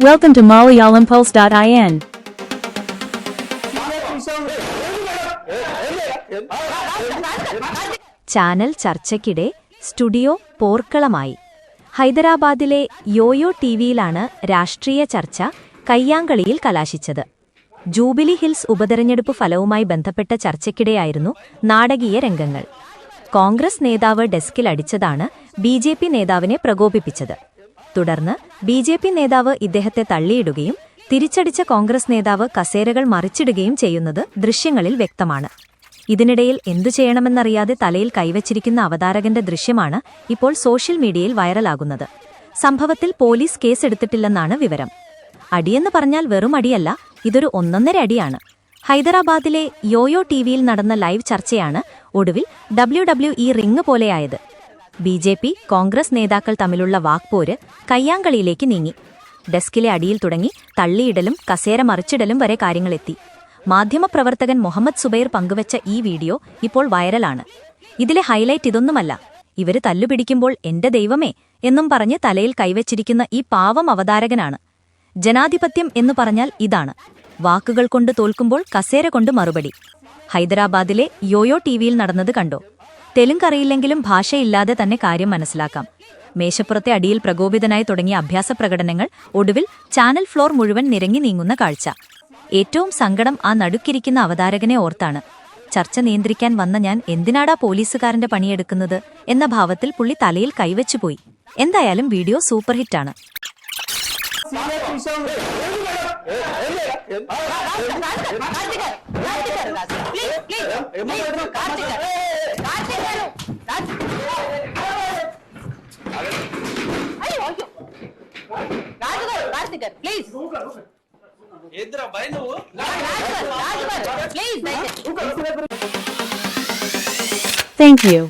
Welcome to MalayalamPulse.in. Channel ചർച്ചയ്ക്കിടെ studio പോർക്കളമായി. ഹൈദരാബാദിലെ യോയോ ടിവിയിലാണ് രാഷ്ട്രീയ ചർച്ച കയ്യാങ്കളിയിൽ കലാശിച്ചത്. ജൂബിലി ഹിൽസ് ഉപതെരഞ്ഞെടുപ്പ് ഫലവുമായി ബന്ധപ്പെട്ട ചർച്ചയ്ക്കിടെയായിരുന്നു നാടകീയ രംഗങ്ങൾ. കോൺഗ്രസ് നേതാവ് ഡെസ്കിൽ അടിച്ചതാണ് ബി നേതാവിനെ പ്രകോപിപ്പിച്ചത്. തുടർന്ന് ബി ജെ പി നേതാവ് ഇദ്ദേഹത്തെ തള്ളിയിടുകയും തിരിച്ചടിച്ച കോൺഗ്രസ് നേതാവ് കസേരകൾ മറിച്ചിടുകയും ചെയ്യുന്നത് ദൃശ്യങ്ങളിൽ വ്യക്തമാണ്. ഇതിനിടയിൽ എന്തു ചെയ്യണമെന്നറിയാതെ തലയിൽ കൈവച്ചിരിക്കുന്ന അവതാരകന്റെ ദൃശ്യമാണ് ഇപ്പോൾ സോഷ്യൽ മീഡിയയിൽ വൈറലാകുന്നത്. സംഭവത്തിൽ പോലീസ് കേസെടുത്തിട്ടില്ലെന്നാണ് വിവരം. അടിയെന്ന് പറഞ്ഞാൽ വെറും അടിയല്ല ഇതൊരു ഒന്നൊന്നര അടിയാണ്. ഹൈദരാബാദിലെ യോയോ ടിവിയിൽ നടന്ന ലൈവ് ചർച്ചയാണ് ഒടുവിൽ ഡബ്ല്യു ഡബ്ല്യു ഇ റിംഗ് പോലെയായത്. ബി ജെ പി കോൺഗ്രസ് നേതാക്കൾ തമ്മിലുള്ള വാക്പോര് കയ്യാങ്കളിയിലേക്ക് നീങ്ങി. ഡെസ്കിലെ അടിയിൽ തുടങ്ങി തള്ളിയിടലും കസേര മറിച്ചിടലും വരെ കാര്യങ്ങളെത്തി. മാധ്യമപ്രവർത്തകൻ മുഹമ്മദ് സുബൈർ പങ്കുവച്ച ഈ വീഡിയോ ഇപ്പോൾ വൈറലാണ്. ഇതിലെ ഹൈലൈറ്റ് ഇതൊന്നുമല്ല. ഇവർ തല്ലുപിടിക്കുമ്പോൾ എന്റെ ദൈവമേ എന്നും പറഞ്ഞ് തലയിൽ കൈവച്ചിരിക്കുന്ന ഈ പാവം അവതാരകനാണ്. ജനാധിപത്യം എന്ന് പറഞ്ഞാൽ ഇതാണ്. വാക്കുകൾ കൊണ്ട് തോൽക്കുമ്പോൾ കസേര കൊണ്ട് മറുപടി. ഹൈദരാബാദിലെ യോയോ ടിവിയിൽ നടന്നത് കണ്ടോ? തെലുങ്കറിയില്ലെങ്കിലും ഭാഷയില്ലാതെ തന്നെ കാര്യം മനസ്സിലാക്കാം മേശപ്പുറത്തെ അടിയിൽ പ്രകോപിതനായി തുടങ്ങിയ അഭ്യാസ പ്രകടനങ്ങൾ ഒടുവിൽ ചാനൽ ഫ്ലോർ മുഴുവൻ നിരങ്ങി നീങ്ങുന്ന കാഴ്ച ഏറ്റവും സങ്കടം ആ നടുക്കിരിക്കുന്ന അവതാരകനെ ഓർത്താണ് ചർച്ച നിയന്ത്രിക്കാൻ വന്ന ഞാൻ എന്തിനാടാ പോലീസുകാരന്റെ പണിയെടുക്കുന്നത് എന്ന ഭാവത്തിൽ പുള്ളി തലയിൽ കൈവച്ചുപോയി എന്തായാലും വീഡിയോ സൂപ്പർ ഹിറ്റാണ് రాజు గారు ప్లీజ్ ఎదురా భయ నువ్వు? రాజు గారు ప్లీజ్ దయచేసి. Thank you.